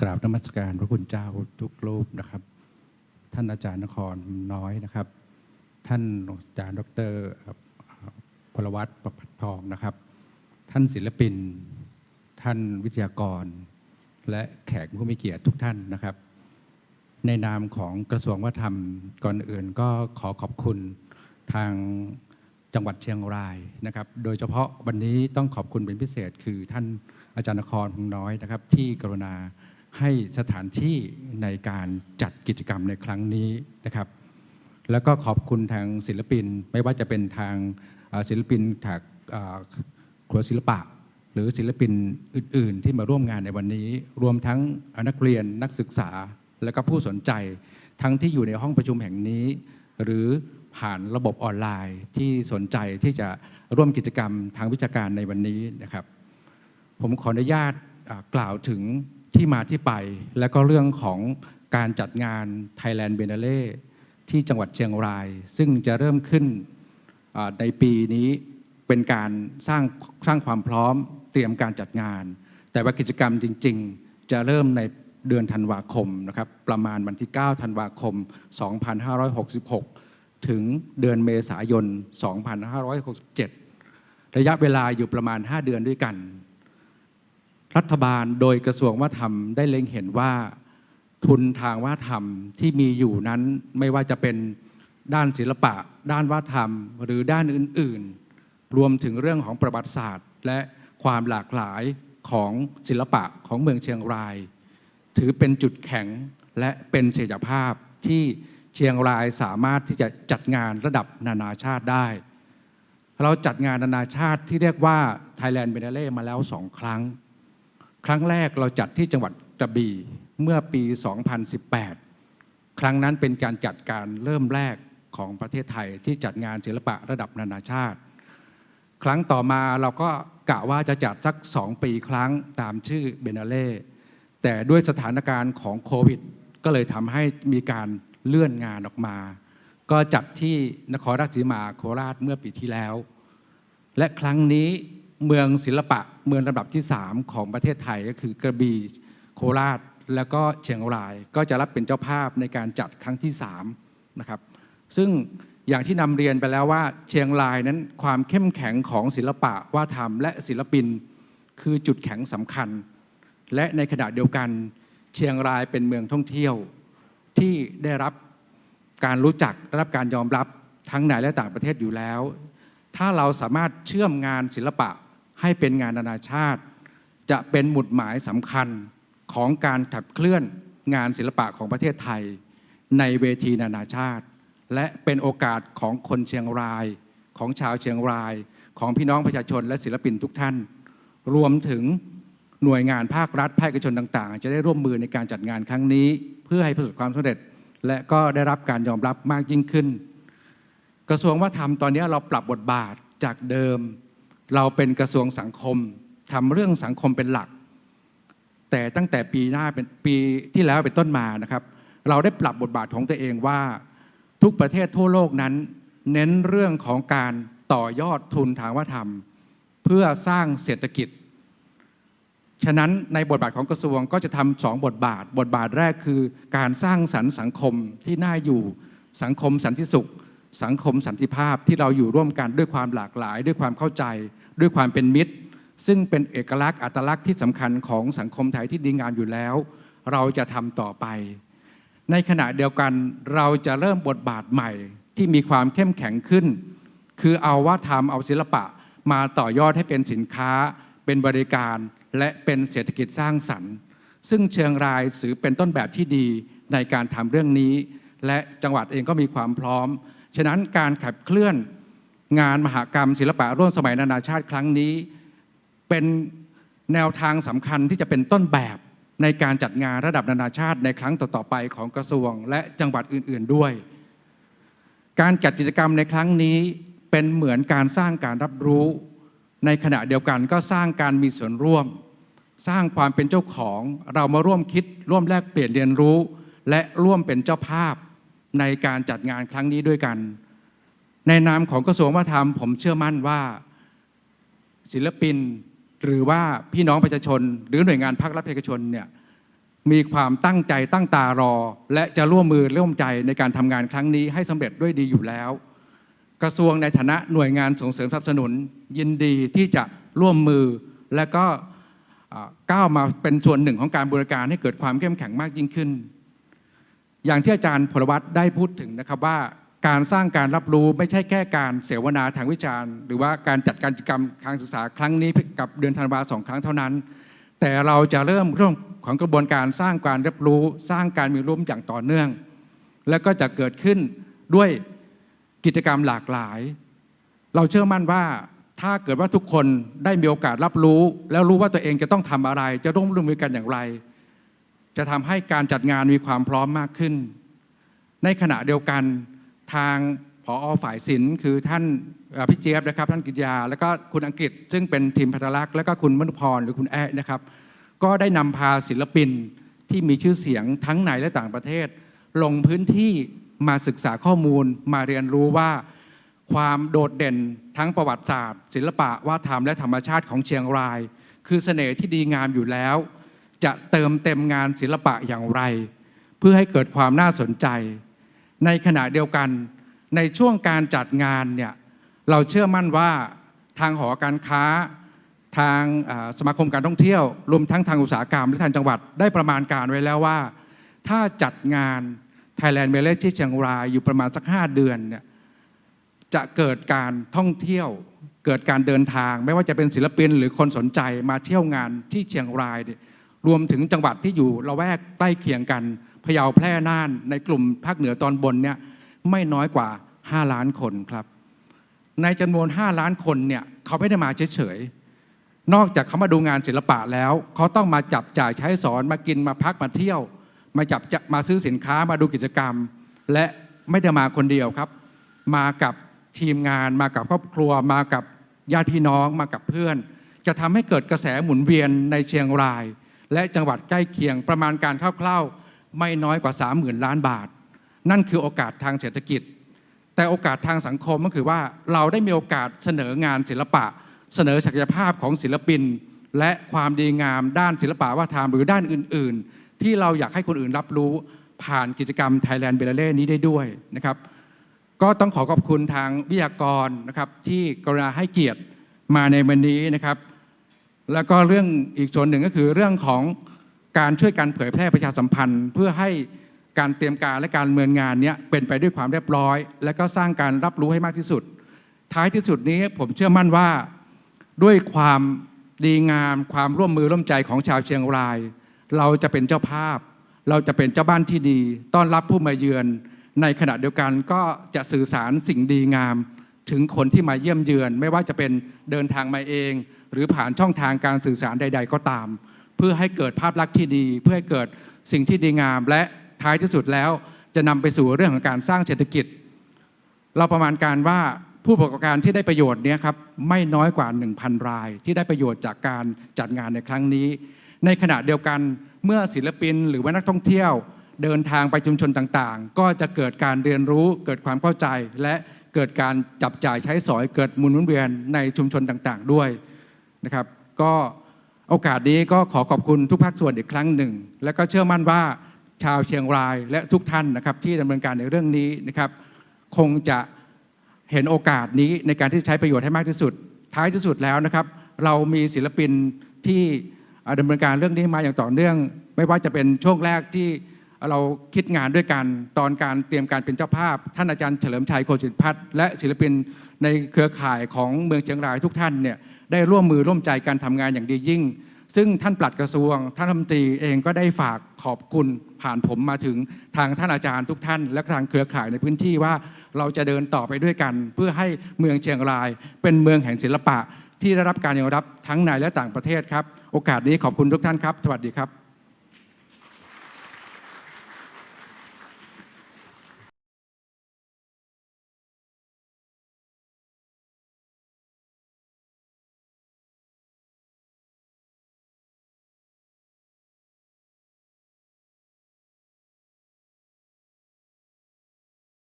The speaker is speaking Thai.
กราบนมัสการพระคุณเจ้าทุกรูปนะครับ ท่านอาจารย์นครน้อยนะครับ ท่านอาจารย์ดรพลวัตประพัดทองนะครับ ท่านศิลปิน ท่านวิทยากร และแขกผู้มีเกียรติทุกท่านนะครับ ในนามของกระทรวงวัฒนธรรมก่อนอื่นก็ขอขอบคุณทางจังหวัดเชียงรายนะครับ โดยเฉพาะวันนี้ต้องขอบคุณเป็นพิเศษคือท่านอาจารย์นครพงน้อยนะครับ ที่กรุณา ให้สถานที่ในการจัดกิจกรรมในครั้งนี้นะครับ แล้วก็ขอบคุณทางศิลปินไม่ว่าจะเป็นทางศิลปินจากครัวศิลปะ หรือศิลปินอื่น ๆ ที่มาร่วมงานในวันนี้ รวมทั้งนักเรียนนักศึกษาและก็ผู้สนใจ ทั้งที่อยู่ในห้องประชุมแห่งนี้ หรือผ่านระบบออนไลน์ที่สนใจที่จะร่วมกิจกรรมทางวิชาการในวันนี้นะครับ ผมขออนุญาตกล่าวถึง ที่มาที่ไป และก็เรื่องของการจัดงาน Thailand b i e n n a l e ที่จังหวัดเชียงราย ซึ่งจะเริ่มขึ้นในปีนี้เป็นการสร้างสร้างความพร้อมเตรียมการจัดงาน แต่ว่ากิจกรรมจริง ๆ จะเริ่มในเดือนธันวาคมนะครับประมาณวันที่ 9 ธันวาคม 2566 ถึงเดือนเมษายน 2567 ระยะเวลาอยู่ประมาณ 5 เดือนด้วยกัน รัฐบาลโดยกระทรวงวัฒนธรรมได้เล็งเห็นว่าทุนทางวัฒนธรรมที่มีอยู่นั้นไม่ว่าจะเป็นด้านศิลปะ ด้านวัฒนธรรม หรือด้านอื่น ๆ รวมถึงเรื่องของประวัติศาสตร์ และความหลากหลายของศิลปะของเมืองเชียงราย ถือเป็นจุดแข็งและเป็นเสถียรภาพที่เชียงรายสามารถที่จะจัดงานระดับนานาชาติได้ เราจัดงานนานาชาติที่เรียกว่า Thailand b i e n n a l e มาแล้วสองครั้ง ครั้งแรกเราจัดที่จังหวัดกระบี่เมื่อปี 2018 ครั้งนั้นเป็นการจัดการเริ่มแรกของประเทศไทยที่จัดงานศิลปะระดับนานาชาติ ครั้งต่อมาเราก็กะว่าจะจัดสักสองปีครั้งตามชื่อเบนาเล่แต่ด้วยสถานการณ์ของโควิด ก็เลยทำให้มีการเลื่อนงานออกมา ก็จัดที่นครราชสีมาโคราชเมื่อปีที่แล้ว และครั้งนี้เมืองศิลปะ เมืองระดับที่ 3 ของประเทศไทยก็คือกระบี่โคราช แล้วก็เชียงราย ก็จะรับเป็นเจ้าภาพในการจัดครั้งที่3นะครับซึ่งอย่างที่นำเรียนไปแล้วว่าเชียงรายนั้นความเข้มแข็งของศิลปะว่าทำและศิลปิน คือจุดแข็งสำคัญ และในขณะเดียวกัน เชียงรายเป็นเมืองท่องเที่ยว ที่ได้รับการรู้จักได้รับการยอมรับทั้งในและต่างประเทศอยู่แล้ว ถ้าเราสามารถเชื่อมงานศิลปะ ให้เป็นงานนานาชาติ จะเป็นหมุดหมายสำคัญของการขับเคลื่อนงานศิลปะของประเทศไทย ในเวทีนานาชาติ และเป็นโอกาสของคนเชียงราย ของชาวเชียงราย ของพี่น้องประชาชนและศิลปินทุกท่าน รวมถึงหน่วยงานภาครัฐภาคเอกชนต่าง ๆ จะได้ร่วมมือในการจัดงานครั้งนี้ เพื่อให้ประสบความสำเร็จ และก็ได้รับการยอมรับมากยิ่งขึ้น กระทรวงวัฒนธรรมตอนนี้เราปรับบทบาทจากเดิม เราเป็นกระทรวงสังคมทำเรื่องสังคมเป็นหลัก แต่ตั้งแต่ปีหน้าเป็นปีที่แล้วเป็นต้นมานะครับ เราได้ปรับบทบาทของตัวเองว่า ทุกประเทศทั่วโลกนั้น เน้นเรื่องของการต่อยอดทุนทางวัฒนธรรม เพื่อสร้างเศรษฐกิจ ฉะนั้นในบทบาทของกระทรวงก็จะทำสองบทบาท บทบาทแรกคือการสร้างสรรค์สังคมที่น่าอยู่สังคมสันติสุข สังคมสันติภาพที่เราอยู่ร่วมกันด้วยความหลากหลาย ด้วยความเข้าใจ ด้วยความเป็นมิตร ซึ่งเป็นเอกลักษณ์อัตลักษณ์ที่สำคัญของสังคมไทยที่ดีงามอยู่แล้ว เราจะทำต่อไป ในขณะเดียวกันเราจะเริ่มบทบาทใหม่ที่มีความเข้มแข็งขึ้น คือเอาว่าทำเอาศิลปะมาต่อยอดให้เป็นสินค้า เป็นบริการ และเป็นเศรษฐกิจสร้างสรรค์ ซึ่งเชียงรายถือเป็นต้นแบบที่ดีในการทำเรื่องนี้ และจังหวัดเองก็มีความพร้อม ฉะนั้นการขับเคลื่อนงานมหกรรม ศิลปะร่วมสมัยนานาชาติครั้งนี้ เป็นแนวทางสำคัญที่จะเป็นต้นแบบในการจัดงานระดับนานาชาติในครั้งต่อๆไปของกระทรวง และจังหวัดอื่น ๆด้วย การจัดกิจกรรมในครั้งนี้เป็นเหมือนการสร้างการรับรู้ ในขณะเดียวกันก็สร้างการมีส่วนร่วม สร้างความเป็นเจ้าของเรามาร่วมคิด ร่วมแลกเปลี่ยนเรียนรู้ และร่วมเป็นเจ้าภาพ ในการจัดงานครั้งนี้ด้วยกัน ในนามของกระทรวงวัฒนธรรม ผมเชื่อมั่นว่า ศิลปินหรือว่าพี่น้องประชาชน หรือหน่วยงานภาครัฐเอกชนเนี่ยมีความตั้งใจตั้งตารอ และจะร่วมมือร่วมใจในการทำงานครั้งนี้ให้สำเร็จด้วยดีอยู่แล้ว กระทรวงในฐานะหน่วยงานส่งเสริมสนับสนุน ยินดีที่จะร่วมมือและก็ก้าวมาเป็นส่วนหนึ่งของการบริการให้เกิดความเข้มแข็งมากยิ่งขึ้น อย่างที่อาจารย์พลวัตได้พูดถึงนะครับว่าการสร้างการรับรู้ไม่ใช่แค่การเสวนาทางวิจารณ์ หรือว่าการจัดการกิจกรรมทางศึกษาครั้งนี้กับเดือนธันวาสองครั้งเท่านั้น แต่เราจะเริ่มเรื่องของกระบวนการสร้างการรับรู้ สร้างการมีร่วมอย่างต่อเนื่อง และก็จะเกิดขึ้นด้วยกิจกรรมหลากหลาย เราเชื่อมั่นว่าถ้าเกิดว่าทุกคนได้มีโอกาสรับรู้ แล้วรู้ว่าตัวเองจะต้องทำอะไร จะร่วมร่วมมือกันอย่างไร จะทำให้การจัดงานมีความพร้อมมากขึ้น ในขณะเดียวกันทางผออฝ่ายศิลป์คือท่านพี่เจี๊ยบนะครับ ท่านกิตยา แล้วก็คุณอังกฤษ ซึ่งเป็นทีมพัฒลักษณ์แล้วก็คุณมนุพรหรือคุณแอะนะครับ ก็ได้นำพาศิลปินที่มีชื่อเสียงทั้งในและต่างประเทศ ลงพื้นที่มาศึกษาข้อมูลมาเรียนรู้ว่า ความโดดเด่นทั้งประวัติศาสตร์ ศิลปะวาทธรรมและธรรมชาติของเชียงราย คือเสน่ห์ที่ดีงามอยู่แล้ว จะเติมเต็มงานศิลปะอย่างไร เพื่อให้เกิดความน่าสนใจ ในขณะเดียวกันในช่วงการจัดงานเนี่ยเราเชื่อมั่นว่าทางหอการค้า ทางสมาคมการท่องเที่ยว รวมทั้งทางอุตสาหกรรมและทางจังหวัดได้ประมาณการไว้แล้วว่า ถ้าจัดงาน Thailand m e l e ที่เชียงรายอยู่ประมาณสัก 5 เดือนเนี่ยจะเกิดการท่องเที่ยว เกิดการเดินทาง ไม่ว่าจะเป็นศิลปินหรือคนสนใจมาเที่ยวงานที่เชียงรายเนี่ย รวมถึงจังหวัดที่อยู่ละแวกใกล้เคียงกันพะเยาแพร่น่านในกลุ่มภาคเหนือตอนบนเนี่ยไม่น้อยกว่า 5 ล้านคนครับ ในจำนวน 5 ล้านคนเนี่ยเขาไม่ได้มาเฉยๆนอกจากเขามาดูงานศิลปะแล้ว เขาต้องมาจับจ่ายใช้สอนมากินมาพักมาเที่ยว มาจับมาซื้อสินค้ามาดูกิจกรรม และไม่ได้มาคนเดียวครับ มากับทีมงานมากับครอบครัว มากับญาติพี่น้องมากับเพื่อน จะทำให้เกิดกระแสหมุนเวียนในเชียงราย และจังหวัดใกล้เคียงประมาณการคร่าวๆไม่น้อยกว่า 30,000 ล้านบาท นั่นคือโอกาสทางเศรษฐกิจ แต่โอกาสทางสังคมก็คือว่าเราได้มีโอกาสเสนองานศิลปะ เสนอศักยภาพของศิลปิน และความดีงามด้านศิลปะวัฒนธรรมหรือด้านอื่น ๆ ที่เราอยากให้คนอื่นรับรู้ผ่านกิจกรรม Thailand b e l l e นี้ได้ด้วยนะครับก็ต้องขอขอบคุณทางวิทยากรนะครับที่กรุณาให้เกียรติมาในวันนี้นะครับ แล้วก็เรื่องอีกส่วนหนึ่งก็คือเรื่องของการช่วยกันเผยแพร่ประชาสัมพันธ์ เพื่อให้การเตรียมการและการเมืองงานนี้เป็นไปด้วยความเรียบร้อย และก็สร้างการรับรู้ให้มากที่สุด ท้ายที่สุดนี้ผมเชื่อมั่นว่าด้วยความดีงามความร่วมมือร่วมใจของชาวเชียงราย เราจะเป็นเจ้าภาพ เราจะเป็นเจ้าบ้านที่ดี ต้อนรับผู้มาเยือน ในขณะเดียวกันก็จะสื่อสารสิ่งดีงาม ถึงคนที่มาเยี่ยมเยือน ไม่ว่าจะเป็นเดินทางมาเอง หรือผ่านช่องทางการสื่อสารใด ๆ ก็ตาม เพื่อให้เกิดภาพลักษณ์ที่ดี เพื่อให้เกิดสิ่งที่ดีงาม และท้ายที่สุดแล้ว จะนำไปสู่เรื่องของการสร้างเศรษฐกิจ เราประมาณการว่าผู้ประกอบการที่ได้ประโยชน์เนี้ยครับไม่น้อยกว่า 1,000 ราย ที่ได้ประโยชน์จากการจัดงานในครั้งนี้ ในขณะเดียวกันเมื่อศิลปินหรือว่านักท่องเที่ยว เดินทางไปชุมชนต่างๆ ก็จะเกิดการเรียนรู้เกิดความเข้าใจ และเกิดการจับจ่ายใช้สอยเกิดหมุนเวียนในชุมชนต่างๆ ด้วย นะครับ ก็โอกาสนี้ก็ขอขอบคุณทุกภาคส่วนอีกครั้งหนึ่ง และก็เชื่อมั่นว่าชาวเชียงรายและทุกท่านนะครับที่ดำเนินการในเรื่องนี้นะครับ คงจะเห็นโอกาสนี้ในการที่ใช้ประโยชน์ให้มากที่สุด ท้ายที่สุดแล้วนะครับ เรามีศิลปินที่อ่าดำเนินการเรื่องนี้มาอย่างต่อเนื่อง ไม่ว่าจะเป็นช่วงแรกที่เราคิดงานด้วยกันตอนการเตรียมการเป็นเจ้าภาพ ท่านอาจารย์เฉลิมชัยโคจิตพัฒน์และศิลปินในเครือข่ายของเมืองเชียงรายทุกท่านเนี่ย ได้ร่วมมือร่วมใจการทำงานอย่างดียิ่ง ซึ่งท่านปลัดกระทรวง ท่านรัฐมนตรีเองก็ได้ฝากขอบคุณผ่านผมมาถึงทางท่านอาจารย์ทุกท่าน และทางเครือข่ายในพื้นที่ว่าเราจะเดินต่อไปด้วยกัน เพื่อให้เมืองเชียงราย เป็นเมืองแห่งศิลปะ ที่ได้รับการยอมรับทั้งในและต่างประเทศครับ โอกาสนี้ขอบคุณทุกท่านครับ สวัสดีครับ